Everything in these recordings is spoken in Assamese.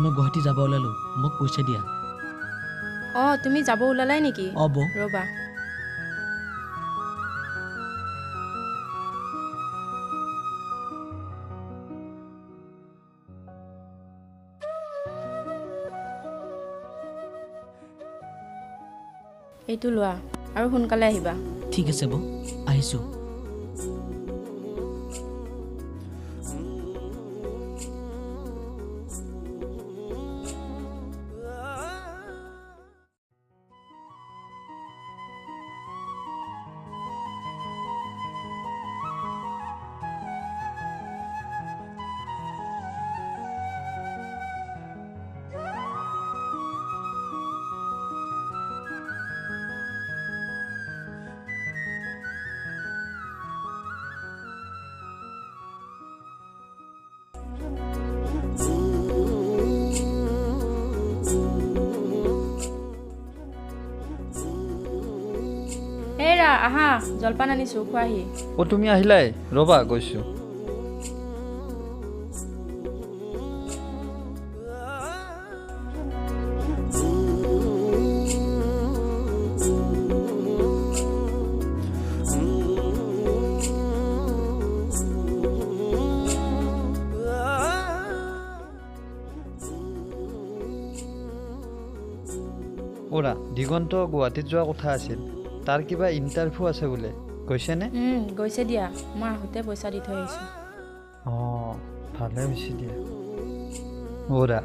মই গুৱাহাটী যাব ওলালোঁ মোক পইচা দিয়া। অঁ তুমি যাব ওলালাই নেকি? ৰ'বা। এইটো লোৱা আৰু সোনকালে আহিবা। ঠিক আছে বৌ আহিছোঁ। আহা, জলপান আনিছোঁ, খোৱাহি। অ' তুমি আহিলাই? ৰ'বা, গৈছোঁ। অ'ৰা দিগন্ত গুৱাহাটীত যোৱা কথা আছিল। তাৰ কিবা ইণ্টাৰভিউ আছে বোলে। গৈছেনে গৈছে দিয়া। মই আহোঁতে পইচা দি থৈ আহিছোঁ। অঁ ভালে হৈছে দিয়া। অ'ৰা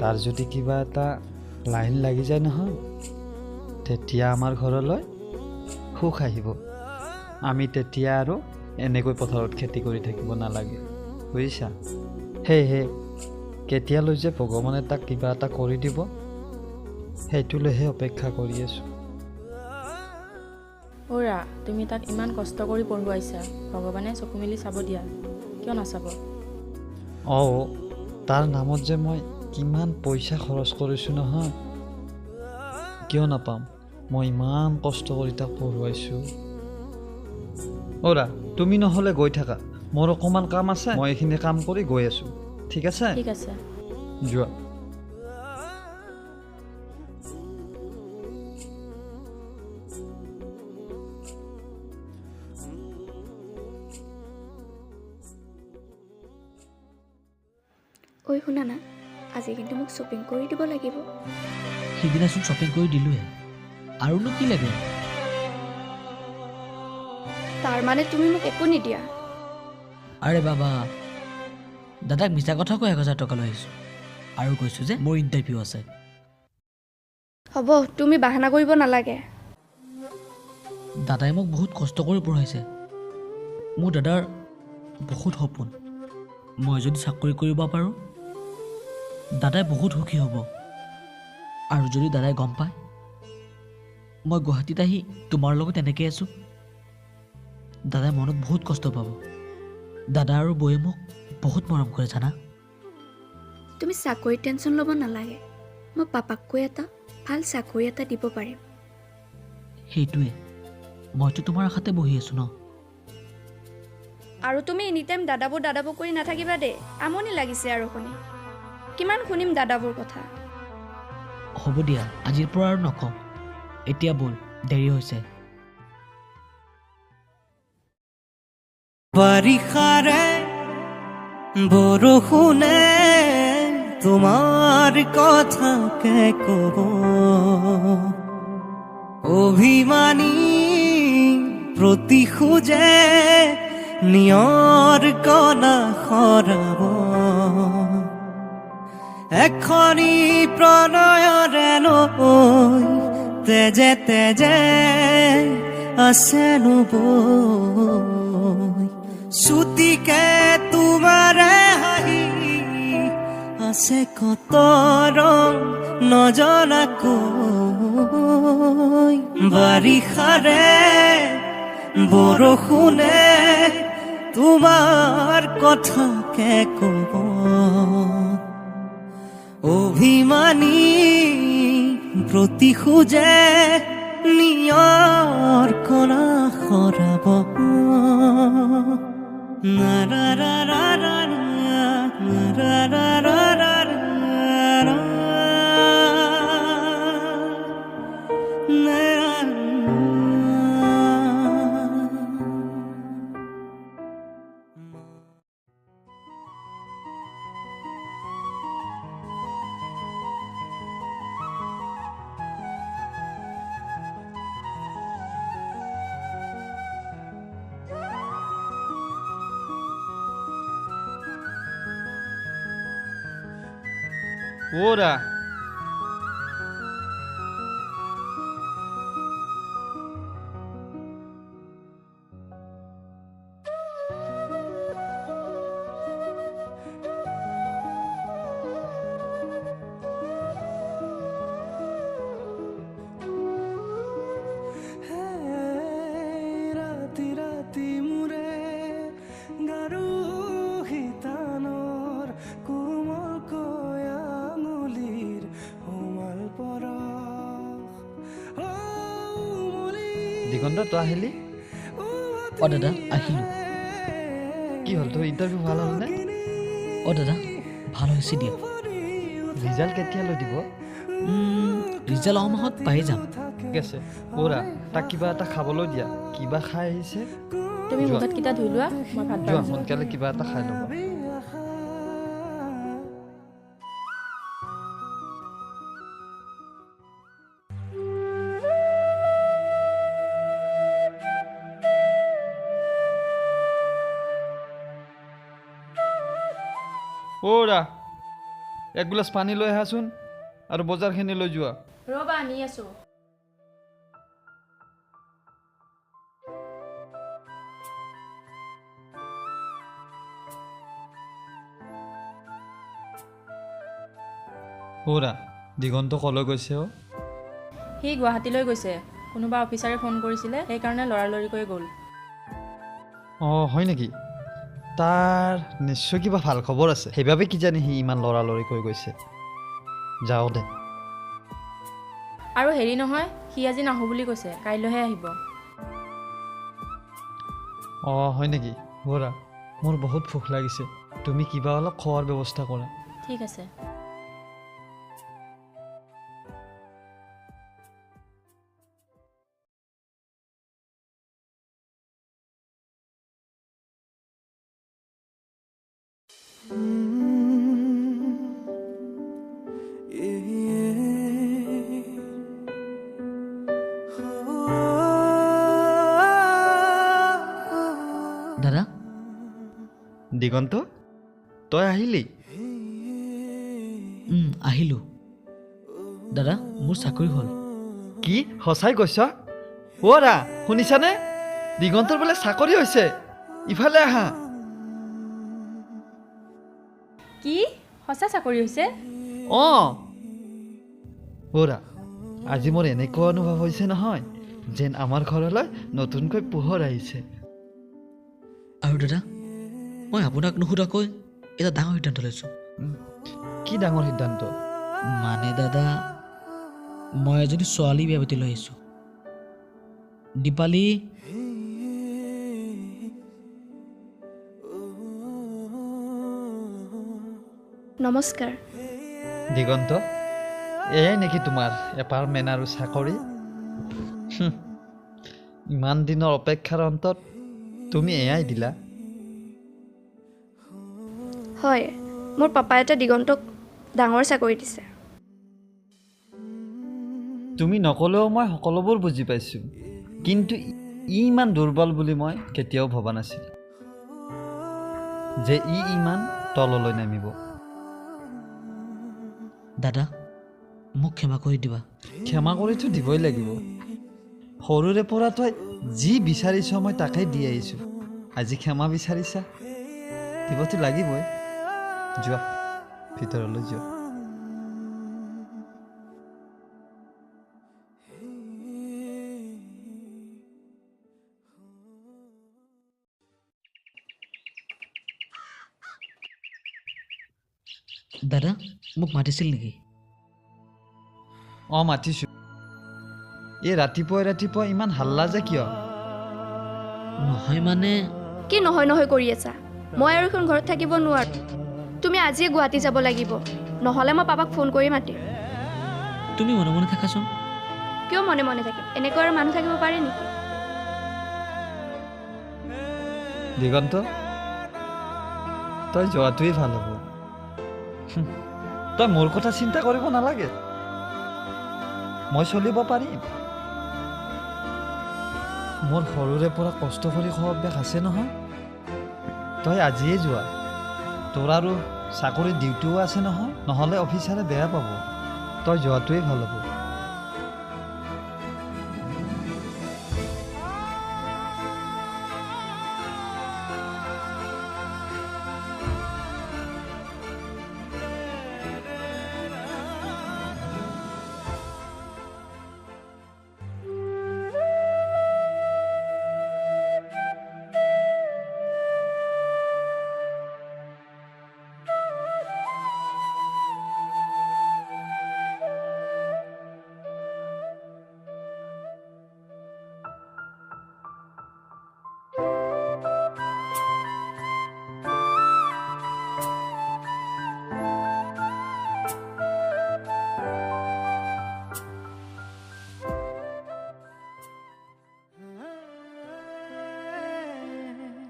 তাৰ যদি কিবা এটা লাইন লাগি যায় নহয় তেতিয়া আমাৰ ঘৰলৈ সুখ আহিব। আমি তেতিয়া আৰু এনেকৈ পথাৰত খেতি কৰি থাকিব নালাগে। বুজিছা? সেয়েহে কেতিয়ালৈ যে ভগৱানে তাক কিবা এটা কৰি দিব সেইটোলৈহে অপেক্ষা কৰি আছোঁ। অ'ৰা তুমি তাক ইমান কষ্ট কৰি পঢ়ুৱাইছা ভগৱানে চকু মেলি চাব দিয়া। কিয় নাচাব? অঁ তাৰ নামত যে মই কিমান পইচা খৰচ কৰিছোঁ নহয়। কিয় নাপাম? মই ইমান কষ্ট কৰি তাক পঢ়ুৱাইছোঁ। অ'ৰা তুমি নহ'লে গৈ থাকা। মোৰ অকণমান কাম আছে মই এইখিনি কাম কৰি গৈ আছোঁ। ঠিক আছে? ঠিক আছে। যোৱা। আজি কিন্তু মোক শ্বপিং কৰি দিব লাগিব। সিদিনাচোন শ্বপিং কৰি দিলোঁহে। আৰুনো কি লাগে? তাৰ মানে তুমি মোক একো নিদিয়া। আৰে বাবা দাদাক মিছা কথা কৈ এক হাজাৰ টকা লৈ আহিছোঁ। আৰু কৈছোঁ যে মোৰ ইণ্টাৰভিউ আছে। হ'ব তুমি বাহানা কৰিব নালাগে। দাদাই মোক বহুত কষ্ট কৰি পঢ়াইছে। মোৰ দাদাৰ বহুত সপোন। মই যদি চাকৰি কৰিব পাৰোঁ দাদাই বহুত সুখী হ'ব। আৰু যদি দাদাই গম পায় মই গুৱাহাটীত আহি তোমাৰ লগত এনেকৈ আছোঁ। দাদাই মনত বহুত কষ্ট পাব। দাদা আৰু বৌয়ে মোক বহুত মৰম কৰে জানা? তুমি চাকৰিৰ টেনশ্যন ল'ব নালাগে। মই পাপাক কৈ এটা ভাল চাকৰি এটা দিব পাৰিম। সেইটোৱে। মইতো তোমাৰ আশাতে বহি আছোঁ ন? আৰু তুমি এনি টাইম দাদাবোৰ দাদাবোৰ কৰি নাথাকিবা দেই। আমনি লাগিছে আৰু শুনি। কিমান শুনিম দাদাবোৰ কথা? হ'ব দিয়া আজিৰ পৰা আৰু নকওঁ। এতিয়া ব'ল দেৰি হৈছে। বাৰিষাৰে বৰষুণে তোমাৰ কথাকে কব। অভিমানী প্ৰতিশোজে নিয়ৰ কণা সৰাব। এখনি প্ৰণয়ৰে নৈ তেজে তেজে আছে নবৈ চুটিকে তোমাৰে হাঁহি আছে কত ৰং নজনাকৈ বাৰিষাৰে বৰষুণে তোমাৰ কথাকে কব। অভিমানী প্রতি খুঁজে নিয়র করা খরাব না রা রা রা রা রা রা রা রা Ora! দিগন্ত তই আহিলি? অঁ দাদা আহিলোঁ। কি হ'ল তোৰ ইণ্টাৰভিউ ভাল হ'লনে অঁ দাদা ভাল হৈছে দিয়া। ৰিজাল্ট কেতিয়ালৈ দিব? ৰিজাল্ট অহা মাহত পাই যাম। ঠিক আছে অ'ৰা তাক কিবা এটা খাবলৈ দিয়া। কিবা খাই আহিছে? তুমি যোৱা। মুখ হাতকেইটা ধুই লোৱা মই ভাত যোৱা সোনকালে কিবা এটা খাই ল'বা অ'ৰা এক গিলাচ পানী লৈ আহাচোন আৰু বজাৰখিনি লৈ যোৱা। ৰ'বা আনি আছোঁ। অ'ৰা দিগন্ত কলৈ গৈছে অ' সি গুৱাহাটীলৈ গৈছে। কোনোবা অফিচাৰে ফোন কৰিছিলে সেইকাৰণে লৰালৰিকৈ গ'ল। অঁ হয় নেকি? তাৰ নিশ্চয় কিবা ভাল খবৰ আছে। সেইবাবে কিজানি সি ইমান লৰালৰি কৰি গৈছে। যাওঁ দে। আৰু হেৰি নহয় সি আজি নাহোঁ বুলি কৈছে কাইলৈহে আহিব। অঁ হয় নেকি? বৰা মোৰ বহুত ভোক লাগিছে। তুমি কিবা অলপ খোৱাৰ ব্যৱস্থা কৰা। ঠিক আছে। দিগন্ত তই আহিলি? আহিলোঁ। দাদা মোৰ চাকৰি হ'ল। কি? সঁচাই কৈছ? অ'ৰা শুনিছানে? দিগন্তৰ বোলে চাকৰি হৈছে। ইফালে আহা। কি? সঁচা চাকৰি হৈছে? অঁ। ব'ৰা আজি মোৰ এনেকুৱা অনুভৱ হৈছে নহয় যেন আমাৰ ঘৰলৈ নতুনকৈ পোহৰ আহিছে। আৰু দাদা মই আপোনাক নুসুধাকৈ এটা ডাঙৰ সিদ্ধান্ত লৈছোঁ। কি ডাঙৰ সিদ্ধান্ত? মানে দাদা মই এজনী ছোৱালী বিয়া পাতি লৈ আহিছোঁ। দীপালী নমস্কাৰ। দিগন্ত এয়াই নেকি তোমাৰ এপাৰ্টমেণ্ট আৰু চাকৰি? ইমান দিনৰ অপেক্ষাৰ অন্তত তুমি এয়াই দিলা। হয় মোৰ পাপাই এটা দিগন্তক ডাঙৰ চাকৰি দিছে। তুমি নক'লেও মই সকলোবোৰ বুজি পাইছোঁ কিন্তু ই ইমান দুৰ্বল বুলি মই কেতিয়াও ভবা নাছিলোঁ যে ই ইমান তললৈ নামিব। দাদা মোক ক্ষমা কৰি দিবা। ক্ষমা কৰিতো দিবই লাগিব। সৰুৰে পৰা তই যি বিচাৰিছ মই তাকেই দি আহিছোঁ। আজি ক্ষমা বিচাৰিছা দিবতো লাগিবই। যোৱা ভিতৰলৈ যোৱা দাদা মোক মাতিছিল নেকি অঁ মাতিছোঁ এই ৰাতিপুৱাই ৰাতিপুৱা ইমান হাল্লা যে কিয় নহয় মানে কি নহয় নহয় কৰি আছা মই আৰু এখন ঘৰত থাকিব নোৱাৰোঁ তুমি আজিয়ে গুৱাহাটী যাব লাগিব। নহ'লে মই পাপাক ফোন কৰি মাতিম। তুমি মনে মনে থাকাচোন। কিয় মনে মনে থাকিম এনেকৈ আৰু মানুহ থাকিব পাৰে নেকি? দিগন্ত তই যোৱাটোৱেই ভাল হ'ব। তই মোৰ কথা চিন্তা কৰিব নালাগে। মই চলিব পাৰিম। মোৰ সৰুৰে পৰা কষ্ট কৰি খোৱা অভ্যাস আছে নহয়। তই আজিয়ে যোৱা। তোৰ আৰু চাকৰিত ডিউটিও আছে নহয় নহ'লে অফিচাৰে বেয়া পাব। তই যোৱাটোৱেই ভাল হ'ব।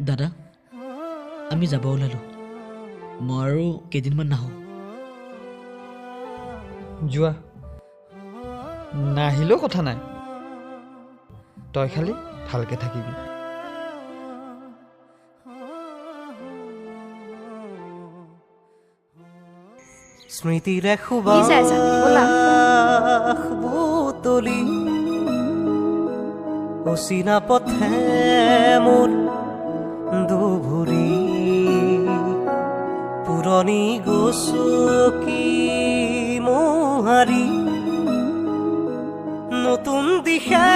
দাদা আমি যাব ওলালোঁ। মই আৰু কেইদিনমান নাহোঁ। যোৱা। নাহিলেও কথা নাই। তই খালি ভালকৈ থাকিবি। স্মৃতিৰে বুটলি অচিনা পথে মোৰ আমি গোসকি মোহারি নতুন দিশা